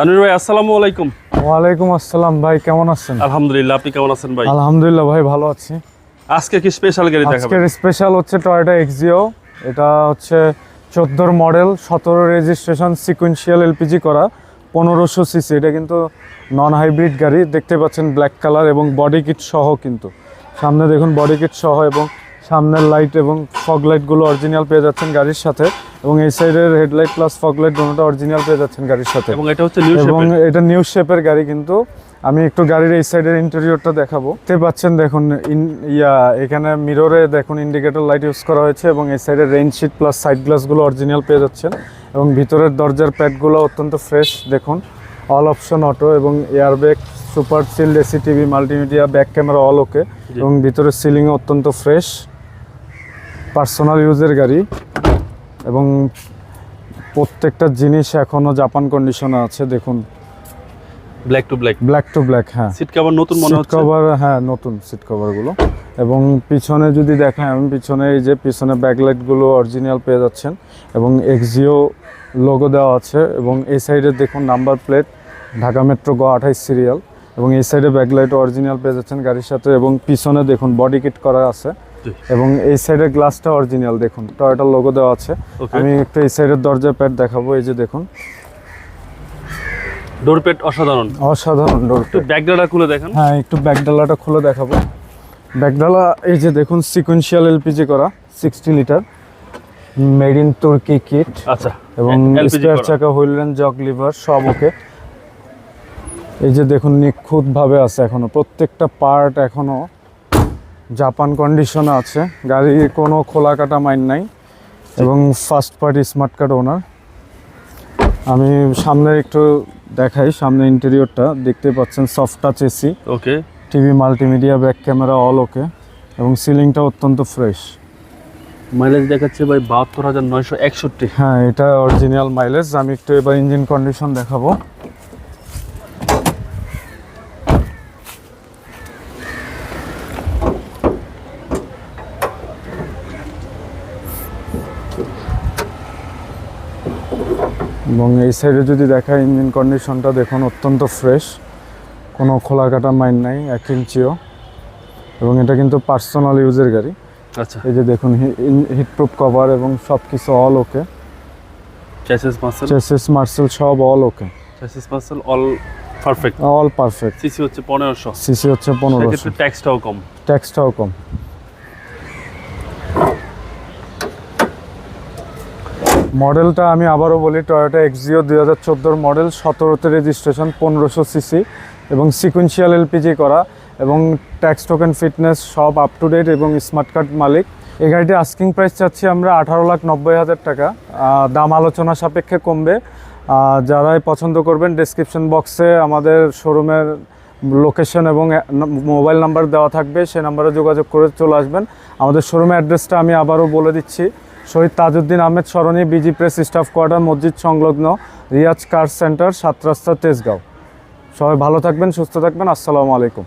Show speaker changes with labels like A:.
A: তানভীর ভাই আসসালামু আলাইকুম।
B: ওয়ালাইকুম আসসালাম ভাই কেমন আছেন?
A: আলহামদুলিল্লাহ আপনি কেমন আছেন ভাই?
B: আলহামদুলিল্লাহ ভাই ভালো আছি।
A: আজকে কি স্পেশাল গাড়ি দেখাবেন?
B: আজকের স্পেশাল হচ্ছে টয়োটা এক্সিও এটা হচ্ছে চোদ্দোর মডেল সতেরো রেজিস্ট্রেশন সিকুয়েন্সিয়াল এলপিজি করা পনেরোশো সিসি এটা কিন্তু নন হাইব্রিড গাড়ি দেখতে পাচ্ছেন ব্ল্যাক কালার এবং বডি কিট সহ কিন্তু। সামনে দেখুন বডি কিট সহ এবং সামনের লাইট এবং ফগ লাইটগুলো অরিজিনাল পেয়ে যাচ্ছেন গাড়ির সাথে। এবং এই সাইডের হেডলাইট প্লাস ফগ লাইট দুটোটা অরিজিনাল পেয়ে যাচ্ছেন গাড়ির সাথে।
A: এবং এটা হচ্ছে নিউ
B: এবং এটা নিউ শেপের গাড়ি কিন্তু। আমি একটু গাড়ির এই সাইডের ইন্টেরিয়রটা দেখাবো। দেখতে পাচ্ছেন দেখুন ইয়া এখানে মিররে দেখুন ইন্ডিকেটর লাইট ইউজ করা হয়েছে এবং এই সাইডের রেইন শিট প্লাস সাইড গ্লাসগুলো অরিজিনাল পেয়ে যাচ্ছেন। এবং ভিতরের দরজার প্যাডগুলো অত্যন্ত ফ্রেশ দেখুন। অল অপশন অটো এবং airbag super sealed AC TV multimedia back camera all okay এবং ভিতরের সিলিং অত্যন্ত ফ্রেশ পার্সোনাল ইউজের গাড়ি। এবং প্রত্যেকটা জিনিস এখনও জাপান কন্ডিশনে আছে দেখুন।
A: Black to black
B: black to black হ্যাঁ।
A: সিট কভার নতুন মনে
B: সিট
A: হচ্ছে?
B: কভার হ্যাঁ নতুন সিট কভারগুলো এবং পিছনে যদি দেখেন আমি পিছনে এই যে পিছনে ব্যাকলাইটগুলো অরিজিনাল পেয়ে যাচ্ছেন এবং এক্সিও লোগো দেওয়া আছে এবং এই সাইডে দেখুন নাম্বার প্লেট ঢাকা মেট্রো গ আঠাইশ সিরিয়াল এবং এই সাইডে ব্যাকলাইট অরিজিনাল পেয়ে যাচ্ছেন গাড়ির সাথে এবং পিছনে দেখুন বডি কিট করা আছে। এবং এই সাইডের গ্লাসটা অরিজিনাল দেখুন টয়োটার লোগো দেওয়া আছে। আমি একটু এই সাইডের দরজার প্যাড দেখাবো এই যে দেখুন।
A: ডোর পেট অসাধারণ।
B: অসাধারণ ডোর
A: একটু ব্যাকডালা খুলে দেখেন।
B: হ্যাঁ একটু ব্যাকডালাটা খুলে দেখাবো। ব্যাকডালা এই যে দেখুন সিকুয়েন্সিয়াল এলপিজি করা sixty litre made in Turkey kit
A: আচ্ছা
B: এবং স্পেয়ার চাকা জগ লিভার সব ওকে এই যে দেখুন নিখুঁতভাবে আছে এখনও। প্রত্যেকটা পার্ট এখনও জাপান কন্ডিশন আছে। গাড়ির কোনো খোলা কাটা মাইন নাই এবং first party smart card owner আমি সামনে একটু দেখাই সামনে ইন্টেরিয়রটা দেখতে পাচ্ছেন soft touch AC
A: okay
B: TV multimedia back camera all okay এবং সিলিংটা অত্যন্ত ফ্রেশ
A: মাইলেজ দেখাচ্ছে ভাই বাহাত্তর হাজার নয়শো একষট্টি।
B: হ্যাঁ এটা অরিজিনাল মাইলেজ আমি একটু এবার ইঞ্জিন কন্ডিশন দেখাবো। এবং এই সাইডে যদি দেখা ইঞ্জিন কন্ডিশনটা দেখুন অত্যন্ত ফ্রেশ। কোনো খোলা কাটা মাইন নাই এক ইঞ্চিও। এবং এটা কিন্তু পার্সোনাল ইউজের গাড়ি।
A: আচ্ছা।
B: এই যে দেখুন হিটপ্রুফ কভার এবং সব কিছু অল ওকে চেসিস মার্সেল সব all okay
A: chassis muscle all perfect
B: all perfect
A: CC হচ্ছে পনেরোশো।
B: সিসি হচ্ছে পনেরোশো।
A: ট্যাক্সটাও কম।
B: ট্যাক্সটাও কম। মডেলটা আমি আবারও বলি টয়োটা এক্সিও দুই হাজার চোদ্দোর মডেল, সতেরোতে রেজিস্ট্রেশন পনেরোশো সিসি এবং সিকুয়েন্সিয়াল এলপিজি করা এবং ট্যাক্স টোকেন ফিটনেস সব আপ টু ডেট এবং স্মার্ট কার্ড মালিক। এই গাড়িটি আস্কিং প্রাইস চাচ্ছি আমরা আঠারো লাখ নব্বই হাজার টাকা। দাম আলোচনা সাপেক্ষে কমবে। যারাই পছন্দ করবেন ডেসক্রিপশন বক্সে আমাদের শোরুমের লোকেশন এবং মোবাইল নাম্বার দেওয়া থাকবে, সেই নাম্বারে যোগাযোগ করে চলে আসবেন। আমাদের শোরুমের অ্যাড্রেসটা আমি আবারও বলে দিচ্ছি। Shaheed Tajuddin Ahmed Sarani BG press staff quarter মসজিদ সংলগ্ন রিয়াজ কার সেন্টার সাত রাস্তা তেজগাঁও। সবাই ভালো থাকবেন, সুস্থ থাকবেন। আসসালামু আলাইকুম।